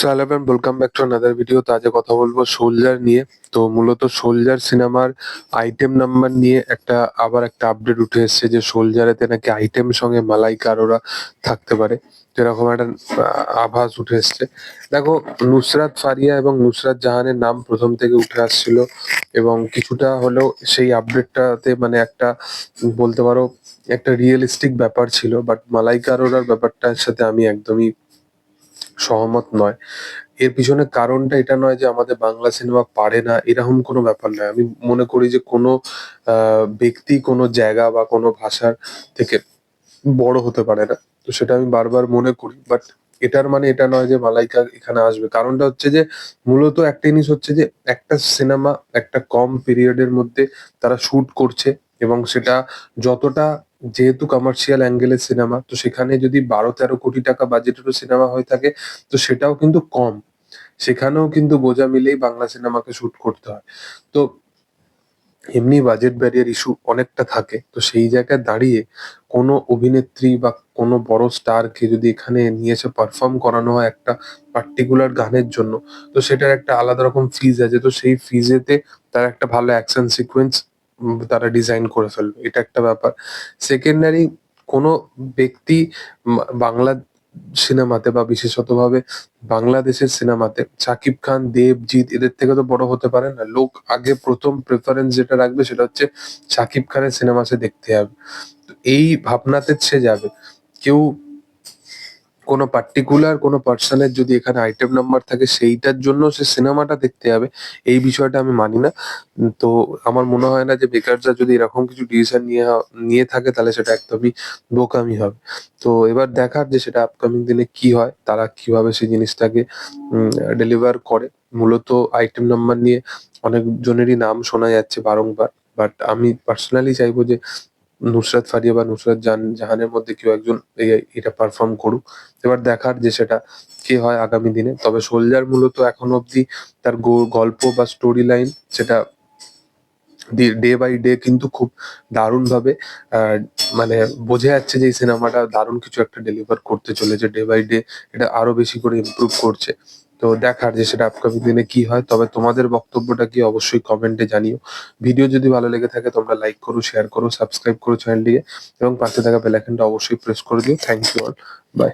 সালাম and welcome back to another video তো আজকে কথা বলব সোলজার নিয়ে। তো মূলত সোলজার সিনেমার আইটেম নাম্বার নিয়ে একটা আবার একটা আপডেট উঠে এসেছে যে সোলজারেতে নাকি আইটেম সঙ্গে মালাইকা আরোরা থাকতে পারে। এরকম একটা আভাস উঠে এসছে। দেখো, নুসরাত ফারিয়া এবং নুসরাত জাহানের নাম প্রথম থেকে উঠে আসছিল এবং কিছুটা হলেও সেই আপডেটটাতে মানে একটা, বলতে পারো, একটা রিয়েলিস্টিক ব্যাপার ছিল। বাট মালাইকা আরোরার ব্যাপারটার সাথে আমি একদমই সহমত নয়। এর পিছনে কারণটা এটা নয় যে আমাদের বাংলা সিনেমা পারে না, এরকম কোনো ব্যাপার নয়। আমি মনে করি যে কোনো ব্যক্তি কোনো জায়গা বা কোনো ভাষার থেকে বড় হতে পারে না। তো সেটা আমি বারবার মনে করি। বাট এটার মানে এটা নয় যে মালাইকা এখানে আসবে। কারণটা হচ্ছে যে মূলত একটা জিনিস হচ্ছে যে একটা সিনেমা একটা কম পিরিয়ডের মধ্যে তারা শুট করছে এবং সেটা যতটা যেহেতু কমার্শিয়াল অ্যাঙ্গেলের সিনেমা তো সেখানে যদি বারো তেরো কোটি টাকা বাজেটেরও সিনেমা হয়ে থাকে, তো সেটাও কিন্তু কম। সেখানেও কিন্তু বোঝা মিলেই বাংলা সিনেমাকে শুট করতে হয়। তো এমনি বাজেট ব্যারিয়ার ইস্যু অনেকটা থাকে, তো সেই জায়গায় দাঁড়িয়ে কোনো অভিনেত্রী বা কোনো বড় স্টারকে যদি এখানে নিয়ে এসে পারফর্ম করানো হয় একটা পার্টিকুলার গানের জন্য, তো সেটার একটা আলাদা রকম ফিজ আছে, তো সেই ফিজেতে তার একটা ভালো অ্যাকশন সিকোয়েন্স তারা ডিজাইন করে ফেলবে। এটা একটা ব্যাপার। সেকেন্ডারি কোনো ব্যক্তি বাংলা সিনেমাতে বা বিশেষতভাবে বাংলাদেশের সিনেমাতে শাকিব খান, দেবজিৎ, এদের থেকে তো বড় হতে পারে না। লোক আগে প্রথম প্রেফারেন্স যেটা রাখবে সেটা হচ্ছে শাকিব খানের সিনেমা সে দেখতে যাবে এই ভাবনাতে সে যাবে। কেউ কোনো পার্টিকুলার কোনো পার্সনের যদি এখানে আইটেম নাম্বার থাকে, সেইটার জন্য সে সিনেমাটা দেখতে যাবে। এই বিষয়টা আমি মানি না। তো আমার মনে হয় না যে বেকাররা যদি এরকম কিছু ডিসিশন নিয়ে নিয়ে থাকে, তাহলে সেটা একদমই বোকামি হবে। তো এবার দেখার যে সেটা আপকামিং দিনে কি হয়, তারা কীভাবে সেই জিনিসটাকে ডেলিভার করে। মূলত আইটেম নাম্বার নিয়ে অনেকজনেরই নাম শোনা যাচ্ছে বারংবার। বাট আমি পার্সোনালি চাইব যে নুসরাত ফারিয়া বা নুসরাত জাহান জাহানের মধ্যে কেউ একজন এটা পারফর্ম করুক। এবার দেখার যে সেটা কে হয় আগামী দিনে। তবে সোলজার মূলত এখন অবধি তার গল্প বা স্টোরি লাইন সেটা ডে বাই ডে কিন্তু খুব দারুণ ভাবে মানে বোঝা যাচ্ছে যে এই সিনেমাটা দারুণ কিছু একটা ডেলিভার করতে চলেছে। ডে বাই ডে এটা আরও বেশি করে ইমপ্রুভ করছে। তো দেখার যে সেটা আপকামিং দিনে কি হয়, তবে তোমাদের বক্তব্যটা কি অবশ্যই কমেন্টে জানিও। ভিডিও যদি ভালো লেগে থাকে তোমরা লাইক করো শেয়ার করো সাবস্ক্রাইব করো চ্যানেলটিকে এবং পাশে থাকা বেল আইকনটা অবশ্যই প্রেস করে দিও। Thank you all by